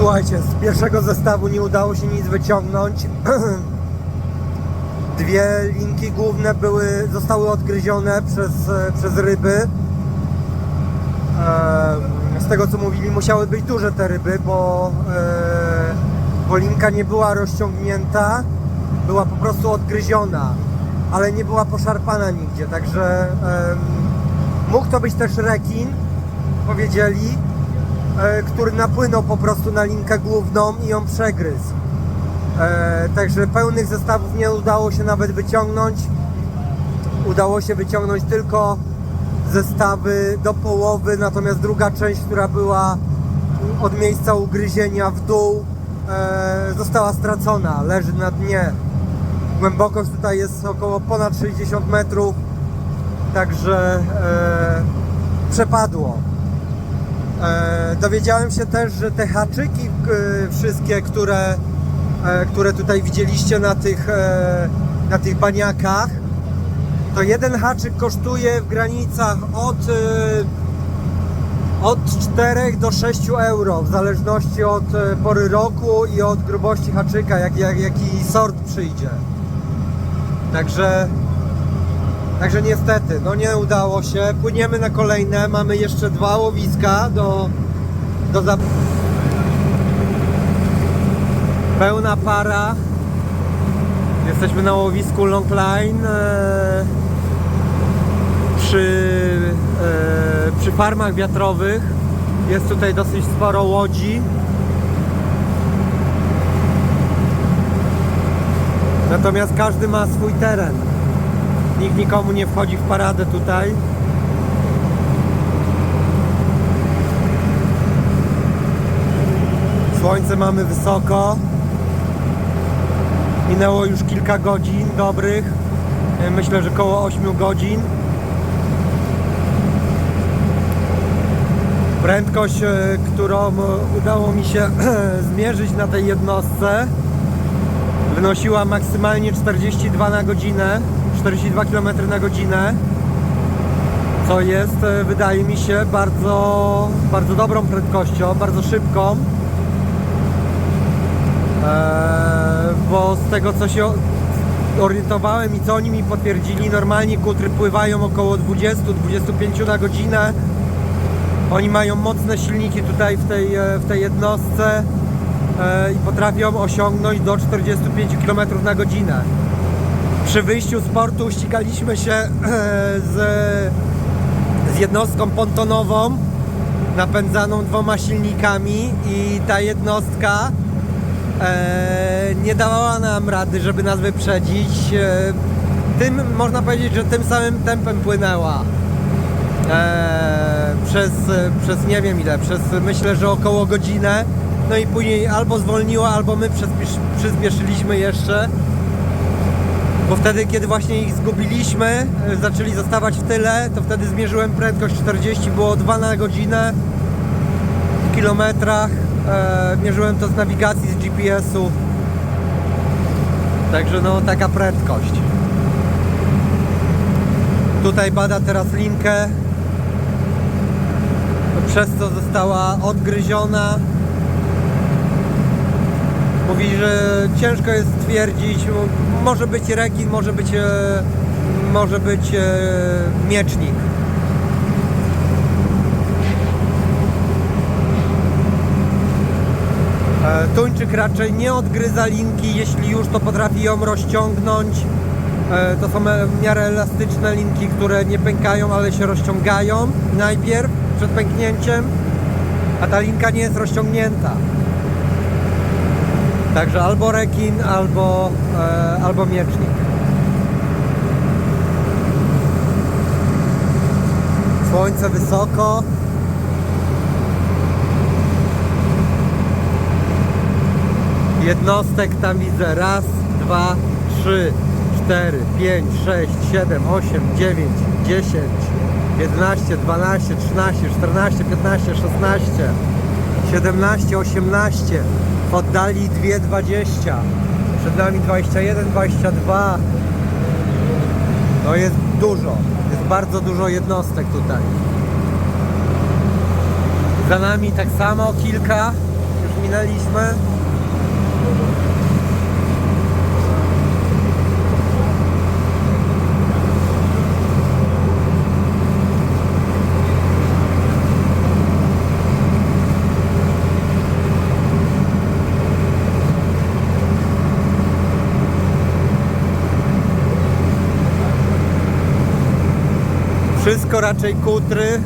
Słuchajcie, z pierwszego zestawu nie udało się nic wyciągnąć. Dwie linki główne były, zostały odgryzione przez, e, przez ryby. Em, Z tego co mówili, musiały być duże te ryby, bo, e, bo linka nie była rozciągnięta, była po prostu odgryziona, ale nie była poszarpana nigdzie, także mógł to być też rekin, powiedzieli, e, który napłynął po prostu na linkę główną i ją przegryzł. E, także pełnych zestawów nie udało się nawet wyciągnąć. Udało się wyciągnąć tylko zestawy do połowy, natomiast druga część, która była od miejsca ugryzienia w dół, e, została stracona, leży na dnie. Głębokość tutaj jest około ponad 60 metrów, także e, przepadło. E, dowiedziałem się też, że te haczyki e, wszystkie, które, e, które tutaj widzieliście na tych, na tych baniakach, to jeden haczyk kosztuje w granicach od, od 4 do 6 euro, w zależności od pory roku i od grubości haczyka, jak, jak, jaki sort przyjdzie. Także Także niestety, no nie udało się. Płyniemy na kolejne. Mamy jeszcze dwa łowiska do, do zap... Pełna para. Jesteśmy na łowisku Longline e, przy, e, przy farmach wiatrowych. Jest tutaj dosyć sporo łodzi. Natomiast każdy ma swój teren. Nikt nikomu nie wchodzi w paradę tutaj. Słońce mamy wysoko. Minęło już kilka godzin dobrych. E, Myślę, że około 8 godzin. Prędkość, e, którą udało mi się zmierzyć na tej jednostce, wynosiła maksymalnie 42 na godzinę, 42 km na godzinę, co jest, e, wydaje mi się, bardzo, bardzo dobrą prędkością, bardzo szybką. Eee, bo z tego co się orientowałem i co oni mi potwierdzili, normalnie kutry pływają około 20-25 na godzinę. Oni mają mocne silniki tutaj w tej, e, w tej jednostce e, i potrafią osiągnąć do 45 km na godzinę. Przy wyjściu z portu ścigaliśmy się e, z, z jednostką pontonową napędzaną dwoma silnikami i ta jednostka e, nie dawała nam rady, żeby nas wyprzedzić. E, tym można powiedzieć, że tym samym tempem płynęła. E, przez, przez nie wiem ile, przez myślę, że około godzinę. No i później albo zwolniła, albo my przyspiesz, przyspieszyliśmy jeszcze. Bo wtedy, kiedy właśnie ich zgubiliśmy, e, zaczęli zostawać w tyle, to wtedy zmierzyłem prędkość 40, było 2 na godzinę w kilometrach. E, mierzyłem to z nawigacji, z GPS-u. Także no taka prędkość. Tutaj bada teraz linkę, przez co została odgryziona. Mówi, że ciężko jest stwierdzić, może być rekin, może być, e, może być e, miecznik. E, Tuńczyk raczej nie odgryza linki, jeśli już to potrafi ją rozciągnąć. To są w miarę elastyczne linki, które nie pękają, ale się rozciągają najpierw przed pęknięciem, a ta linka nie jest rozciągnięta. Także albo rekin, albo, e, albo miecznik. Słońce wysoko. Jednostek tam widzę. Raz, dwa, trzy, cztery, pięć, sześć, siedem, osiem, dziewięć, dziesięć, jedenaście, dwanaście, trzynaście, czternaście, piętnaście, szesnaście, siedemnaście, osiemnaście. W oddali dwie dwadzieścia. Przed nami 21, 22. To jest dużo. Jest bardzo dużo jednostek tutaj. Za nami tak samo kilka. Już minęliśmy. Wszystko raczej kutry. E,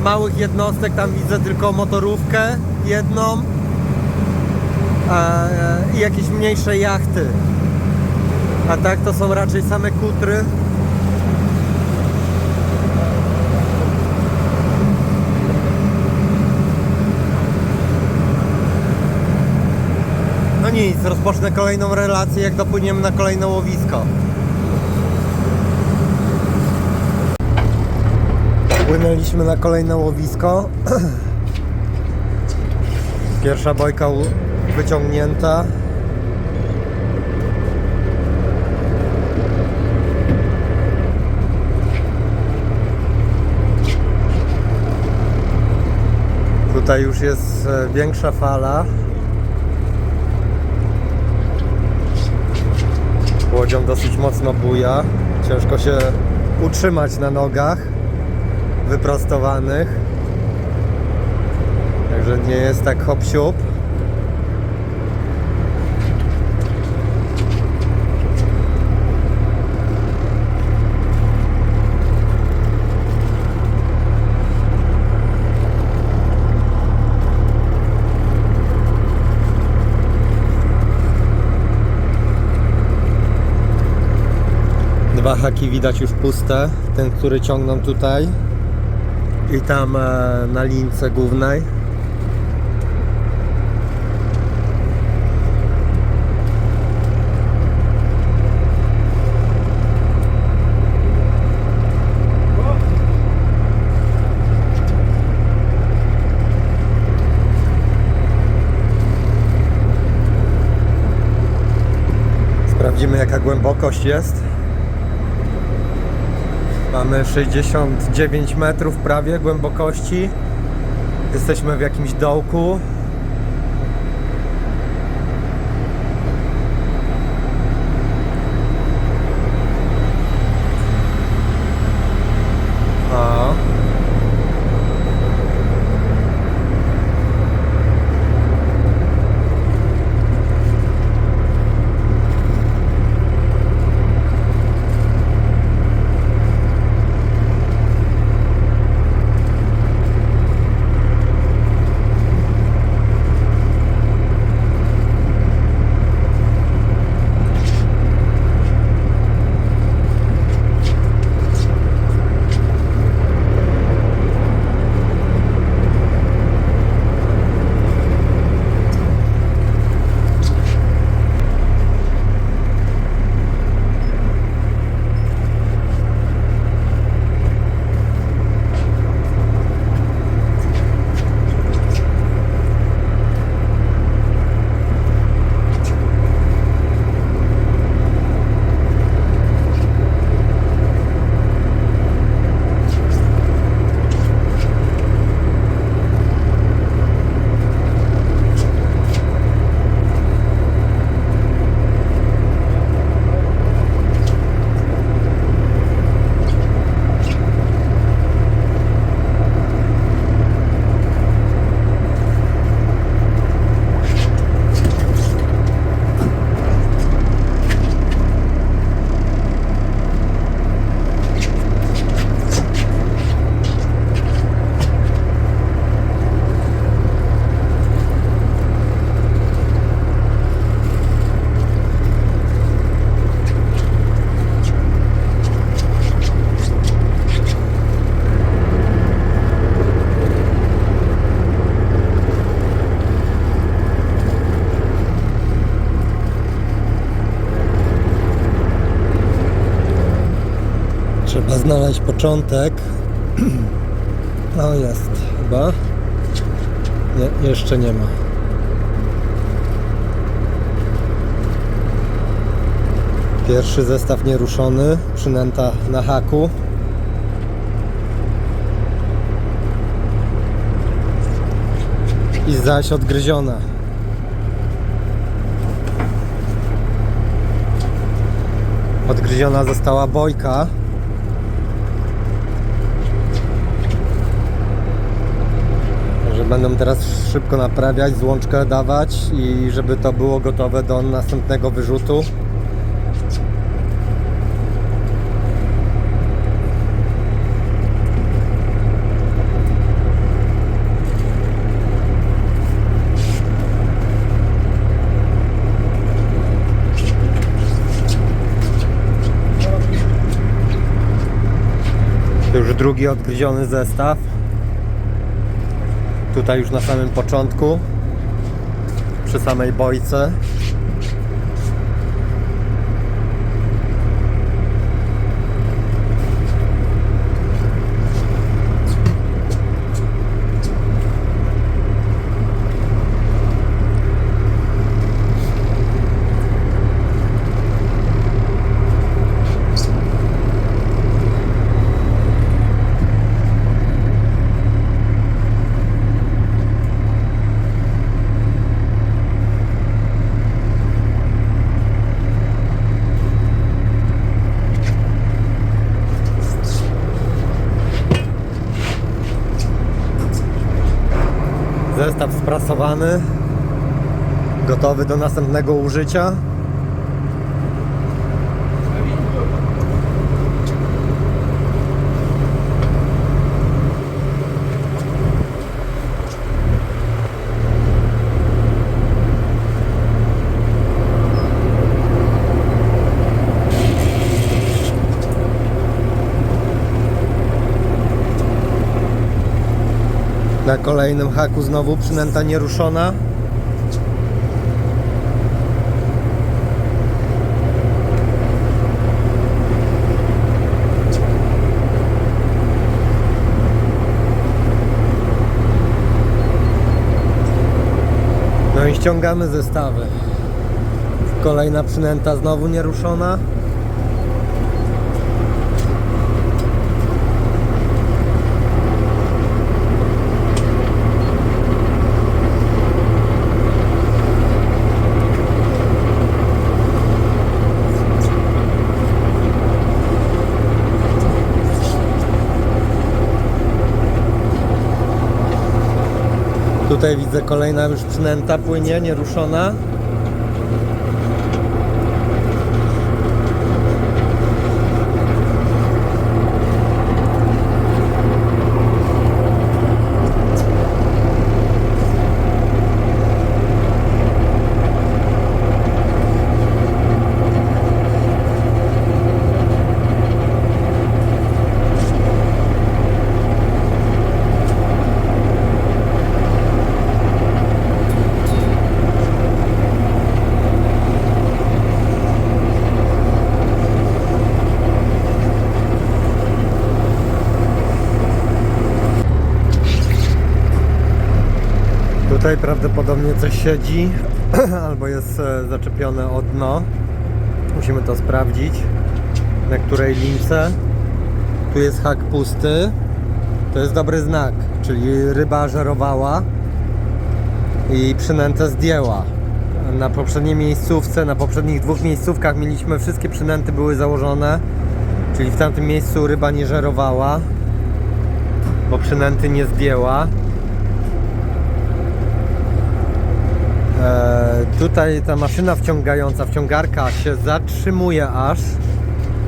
z małych jednostek tam widzę tylko motorówkę jedną e, i jakieś mniejsze jachty. A tak to są raczej same kutry. No nic, rozpocznę kolejną relację, jak dopłyniemy na kolejne łowisko. Płynęliśmy na kolejne łowisko. Pierwsza bojka wyciągnięta. Tutaj już jest e, większa fala. Łodzią dosyć mocno buja. Ciężko się utrzymać na nogach wyprostowanych. Także nie jest tak hop siup. Dwa haki widać już puste. Ten, który ciągną tutaj i tam e, na lince głównej. Sprawdzimy jaka głębokość jest. Mamy 69 metrów prawie głębokości. Jesteśmy w jakimś dołku. Trzeba znaleźć początek. O, jest chyba. Nie, jeszcze nie ma. Pierwszy zestaw nieruszony, przynęta na haku. i zaś odgryziona. Odgryziona została bojka. Będą teraz szybko naprawiać, złączkę dawać i żeby to było gotowe do następnego wyrzutu. Już drugi odgryziony zestaw. Tutaj już na samym początku, przy samej bojce. Zestaw sprasowany, gotowy do następnego użycia. Na kolejnym haku znowu przynęta nieruszona. No i ściągamy zestawy. Kolejna przynęta znowu nieruszona. Tutaj widzę kolejna już przynęta płynie, nieruszona. Tutaj prawdopodobnie coś siedzi albo jest e, zaczepione o dno. Musimy to sprawdzić. Na której lince. Tu jest hak pusty. To jest dobry znak, czyli ryba żerowała i przynętę zdjęła. Na poprzedniej miejscówce, na poprzednich dwóch miejscówkach mieliśmy wszystkie przynęty były założone, czyli w tamtym miejscu ryba nie żerowała, bo przynęty nie zdjęła. Tutaj ta maszyna wciągająca, wciągarka się zatrzymuje aż,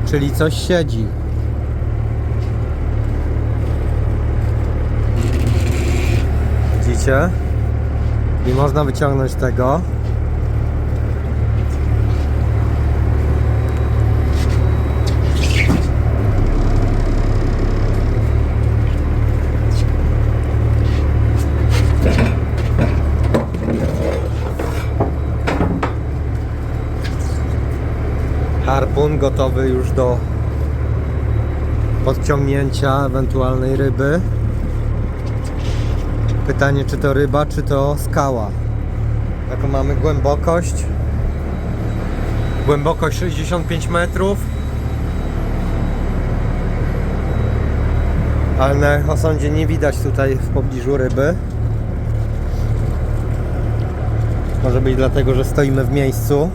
czyli coś siedzi. Widzicie? Nie można wyciągnąć tego. Harpun gotowy już do podciągnięcia ewentualnej ryby. Pytanie, czy to ryba, czy to skała. Jaką mamy głębokość? Głębokość 65 metrów. Ale na echosondzie nie widać tutaj w pobliżu ryby. Może być dlatego, że stoimy w miejscu.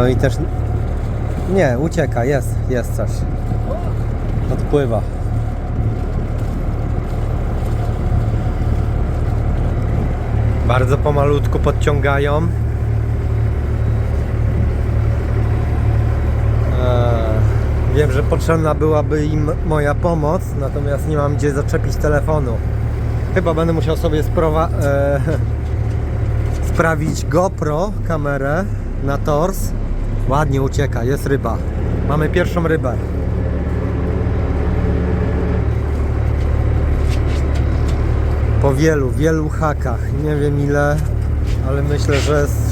No i też... Nie, ucieka, jest, jest coś. Odpływa. Bardzo pomalutku podciągają. Eee, Wiem, że potrzebna byłaby im moja pomoc, natomiast nie mam gdzie zaczepić telefonu. Chyba będę musiał sobie sprowa- e, sprawić GoPro kamerę na tors. Ładnie ucieka, jest ryba. Mamy pierwszą rybę. Po wielu, wielu hakach. Nie wiem ile, ale myślę, że z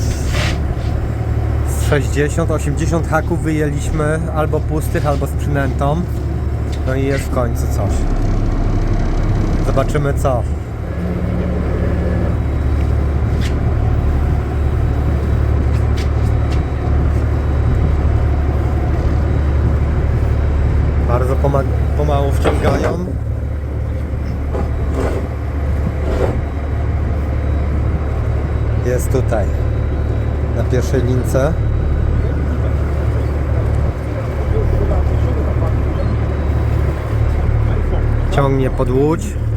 z 60-80 haków wyjęliśmy albo pustych, albo z przynętą. No i jest w końcu coś. Zobaczymy co. pomału wciągają. Jest tutaj, na pierwszej lince. Ciągnie pod łódź.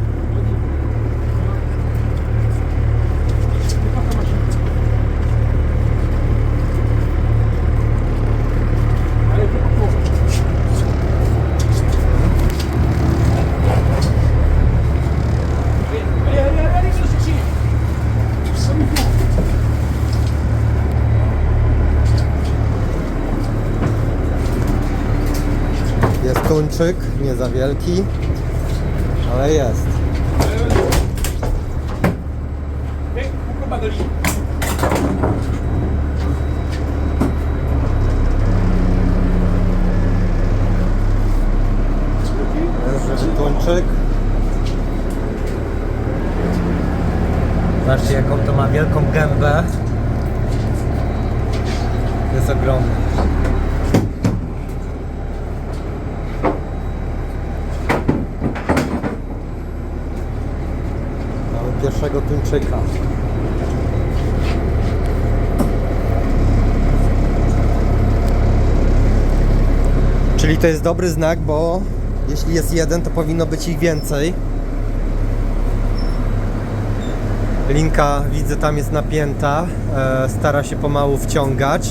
Jest tuńczyk, nie za wielki, ale jest. Tuńczyk. Zobaczcie jaką to ma wielką gębę. Jest ogromny. Mamy pierwszego tuńczyka. Czyli to jest dobry znak, bo jeśli jest jeden, to powinno być ich więcej. Linka widzę tam jest napięta, e, stara się pomału wciągać.